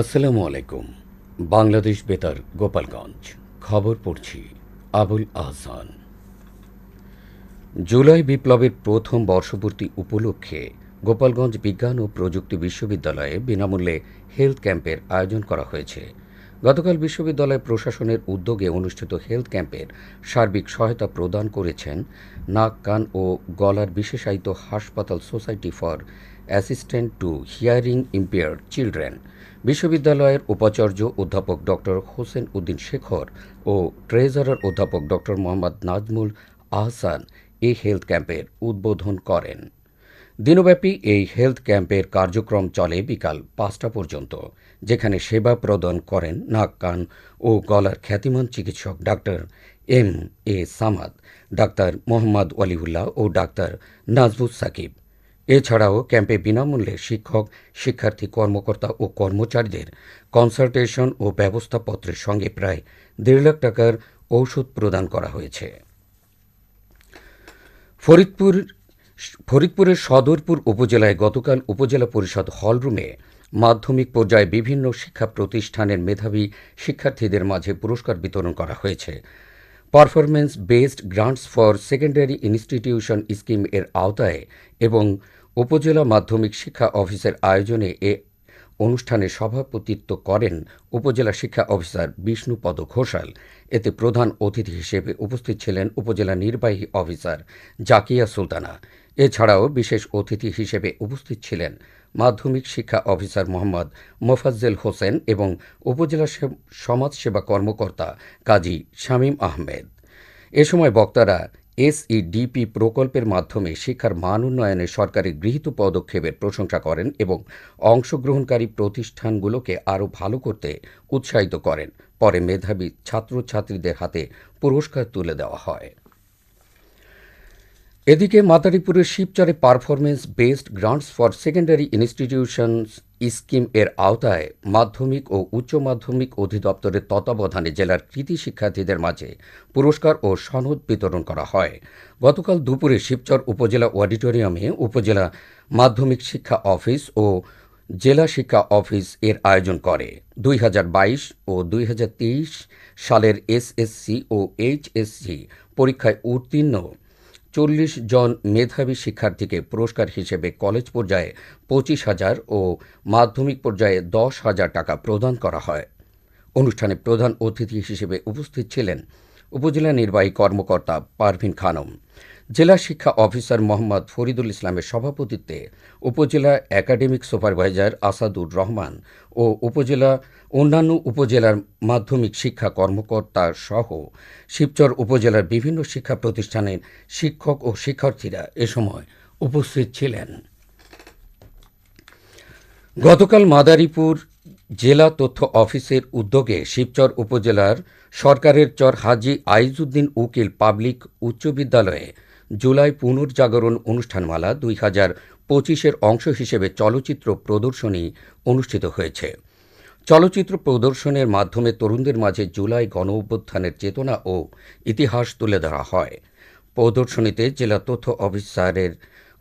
আসসালামু আলাইকুম, বাংলাদেশ বেতার, গোপালগঞ্জ। খবর পড়ছি আবুল আহসান। জুলাই বিপ্লবের প্রথম বর্ষপূর্তি উপলক্ষে গোপালগঞ্জ বিজ্ঞান ও প্রযুক্তি বিশ্ববিদ্যালয়ে বিনামূল্যে হেলথ ক্যাম্পের আয়োজন করা হয়েছে। গতকাল বিশ্ববিদ্যালয় প্রশাসনের উদ্যোগে অনুষ্ঠিত হেলথ ক্যাম্পের সার্বিক সহায়তা প্রদান করেছেন নাক, কান ও গলার বিশেষায়িত হাসপাতাল society for assistant to hearing impaired children, বিশ্ববিদ্যালয়ের উপাচার্য অধ্যাপক ডক্টর হোসেন উদ্দিন শেখর ও ট্রেজারার অধ্যাপক ডক্টর মোহাম্মদ নাজমুল আহসান এই হেলথ ক্যাম্পের উদ্বোধন করেন। দিনব্যাপী এই হেলথ ক্যাম্পের কার্যক্রম চলে বিকাল পাঁচটা পর্যন্ত, যেখানে সেবা প্রদান করেন নাক, কান ও গলার খ্যাতিমান চিকিৎসক doctor M A Samad, doctor Mohammad Waliullah O doctor Nazbus Sakib. এছাড়াও ক্যাম্পে বিনামূল্যে শিক্ষক, শিক্ষার্থী, কর্মকর্তা ও কর্মচারীদের কনসালটেশন ও ব্যবস্থাপত্রের সঙ্গে প্রায় দেড় লাখ টাকার ঔষধ প্রদান করা হয়েছে। ফরিদপুর, ফরিদপুরের সদরপুর উপজেলায় গতকাল উপজেলা পরিষদ হলরুমে মাধ্যমিক পর্যায়ে বিভিন্ন শিক্ষা প্রতিষ্ঠানের মেধাবী শিক্ষার্থীদের মাঝে পুরস্কার বিতরণ করা হয়েছে। Performance based grants for secondary institution scheme এর আওতায় এবং উপজেলা মাধ্যমিক শিক্ষা অফিসের আয়োজনে এ অনুষ্ঠানে সভাপতিত্ব করেন উপজেলা শিক্ষা অফিসার বিষ্ণুপদ ঘোষাল। এতে প্রধান অতিথি হিসেবে উপস্থিত ছিলেন উপজেলা নির্বাহী অফিসার জাকিয়া সুলতানা। এছাড়াও বিশেষ অতিথি হিসেবে উপস্থিত ছিলেন মাধ্যমিক শিক্ষা অফিসার মোহাম্মদ মোফাজ্জেল হোসেন এবং উপজেলা সমাজসেবা কর্মকর্তা কাজী শামীম আহমেদ। এ সময় বক্তারা এসইডিপি প্রকল্পের মাধ্যমে শিক্ষার মান উন্নয়নে সরকারের গৃহীত পদক্ষেপের প্রশংসা করেন এবং অংশগ্রহণকারী প্রতিষ্ঠানগুলোকে আরও ভালো করতে উৎসাহিত করেন। পরে মেধাবী ছাত্রছাত্রীদের হাতে পুরস্কার তুলে দেওয়া হয়। এদিকে মাদারীপুরের শিবচরে performance based grants for secondary institutions scheme এর আওতায় মাধ্যমিক ও উচ্চ মাধ্যমিক অধিদপ্তরের তত্ত্বাবধানে জেলার কৃতি শিক্ষার্থীদের মাঝে পুরস্কার ও সনদ বিতরণ করা হয়। গতকাল দুপুরে শিবচর উপজেলা অডিটোরিয়ামে উপজেলা মাধ্যমিক শিক্ষা অফিস ও জেলা শিক্ষা অফিস এর আয়োজন করে। দুই হাজার বাইশ ও দুই হাজার তেইশ সালের এসএসসি ও এইচএসসি পরীক্ষায় উত্তীর্ণ চল্লিশ জন মেধাবী শিক্ষার্থীকে পুরস্কার হিসেবে কলেজ পর্যায়ে পঁচিশ হাজার ও মাধ্যমিক পর্যায়ে দশ হাজার টাকা প্রদান করা হয়। অনুষ্ঠানে প্রধান অতিথি হিসেবে উপস্থিত ছিলেন উপজেলা নির্বাহী কর্মকর্তা পারভিন খানম। জেলা শিক্ষা অফিসার মোহাম্মদ ফরিদুল ইসলামের সভাপতিত্বে উপজেলা একাডেমিক সুপারভাইজার আসাদুর রহমান ও উপজেলা, অন্যান্য উপজেলার মাধ্যমিক শিক্ষা কর্মকর্তা সহ শিবচর উপজেলার বিভিন্ন শিক্ষা প্রতিষ্ঠানের শিক্ষক ও শিক্ষার্থীরা এ সময় উপস্থিত ছিলেন। গতকাল মাদারীপুর জেলা তথ্য অফিসের উদ্যোগে শিবচর উপজেলার সরকারের চর হাজি আইজুদ্দিন উকিল পাবলিক উচ্চ বিদ্যালয়ে জুলাই পুনর্জাগরণ অনুষ্ঠানমালা দুই হাজার পঁচিশের অংশ হিসেবে চলচ্চিত্র প্রদর্শনী অনুষ্ঠিত হয়েছে। চলচ্চিত্র প্রদর্শনের মাধ্যমে তরুণদের মাঝে জুলাই গণ অভ্যুত্থানের চেতনা ও ইতিহাস তুলে ধরা হয়। প্রদর্শনীতে জেলা তথ্য অফিসারের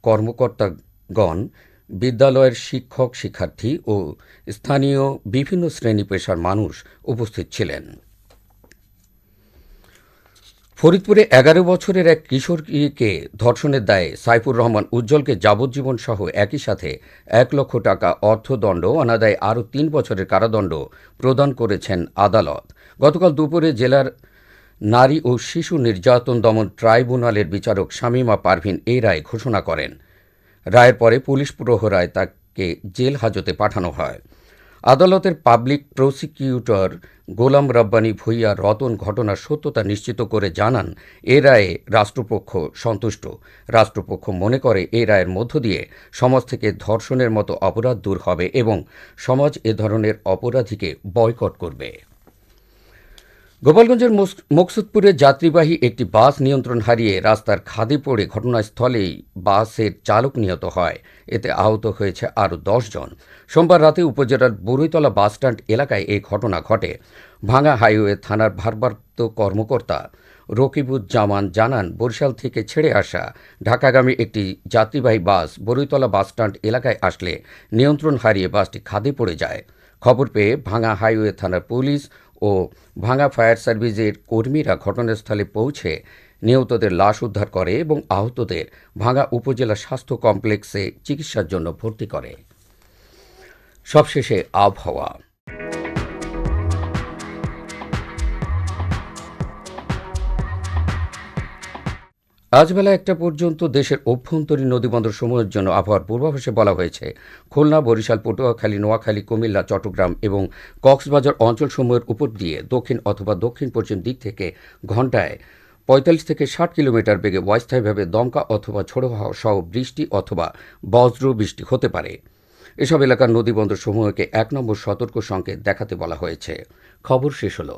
কর্মকর্তাগণ, বিদ্যালয়ের শিক্ষক, শিক্ষার্থী ও স্থানীয় বিভিন্ন শ্রেণি পেশার মানুষ উপস্থিত ছিলেন। ফরিদপুরে এগারো বছরের এক কিশোরীকে ধর্ষণের দায়ে সাইফুর রহমান উজ্জ্বলকে যাবজ্জীবন সহ একই সাথে এক লক্ষ টাকা অর্থদণ্ড, অনাদায়ে আরও তিন বছরের কারাদণ্ড প্রদান করেছেন আদালত। গতকাল দুপুরে জেলার নারী ও শিশু নির্যাতন দমন ট্রাইব্যুনালের বিচারক শামীমা পারভিন এই রায় ঘোষণা করেন। রায়ের পরে পুলিশ প্রহরায় তাকে জেল হাজতে পাঠানো হয়। আদালতের পাবলিক প্রসিকিউটর গোলাম রব্বানী ভুইয়া রতন ঘটনার সত্যতা নিশ্চিত করে জানান, এ রায়ে রাষ্ট্রপক্ষ সন্তুষ্ট। রাষ্ট্রপক্ষ মনে করে এ রায়ের মধ্য দিয়ে সমাজ থেকে ধর্ষণের মতো অপরাধ দূর হবে এবং সমাজ এ ধরনের অপরাধীকে বয়কট করবে। গোপালগঞ্জের মকসুদপুরে যাত্রীবাহী একটি বাস নিয়ন্ত্রণ হারিয়ে রাস্তার খাদে পড়ে ঘটনাস্থলেই বাসের চালক নিহত হয়। এতে আহত হয়েছে আরও জন। সোমবার রাতে উপজেলার বরৈতলা বাসস্ট্যান্ড এলাকায় এই ঘটনা ঘটে। ভাঙা হাইওয়ে থানার ভারপ্রাপ্ত কর্মকর্তা রকিবুজ্জামান জানান, বরিশাল থেকে ছেড়ে আসা ঢাকাগামী একটি যাত্রীবাহী বাস বরৈতলা বাসস্ট্যান্ড এলাকায় আসলে নিয়ন্ত্রণ হারিয়ে বাসটি খাদে পড়ে যায়। খবর পেয়ে ভাঙা হাইওয়ে থানার পুলিশ ও ভাঙা ফায়ার সার্ভিসের কর্মীরা ঘটনাস্থলে পৌঁছে নিহতদের লাশ উদ্ধার করে এবং আহতদের ভাঙা উপজেলা স্বাস্থ্য কমপ্লেক্সে চিকিৎসার জন্য ভর্তি করে। সবশেষে আবহাওয়া। আজ বেলা একটা পর্যন্ত দেশের অভ্যন্তরীণ নদীবন্দর সমূহের জন্য আবহাওয়ার পূর্বাভাসে বলা হয়েছে, খুলনা, বরিশাল, পটুয়াখালী, নোয়াখালী, কুমিল্লা, চট্টগ্রাম এবং কক্সবাজার অঞ্চলসমূহের উপর দিয়ে দক্ষিণ অথবা দক্ষিণ পশ্চিম দিক থেকে ঘন্টায় পঁয়তাল্লিশ থেকে ষাট কিলোমিটার বেগে অস্থায়ীভাবে দমকা অথবা ঝোড়ো হাওয়া সহ বৃষ্টি অথবা বজ্র বৃষ্টি হতে পারে। এসব এলাকার নদীবন্দর সমূহকে এক নম্বর সতর্ক সংকেত দেখাতে বলা হয়েছে। খবর শেষ হলো।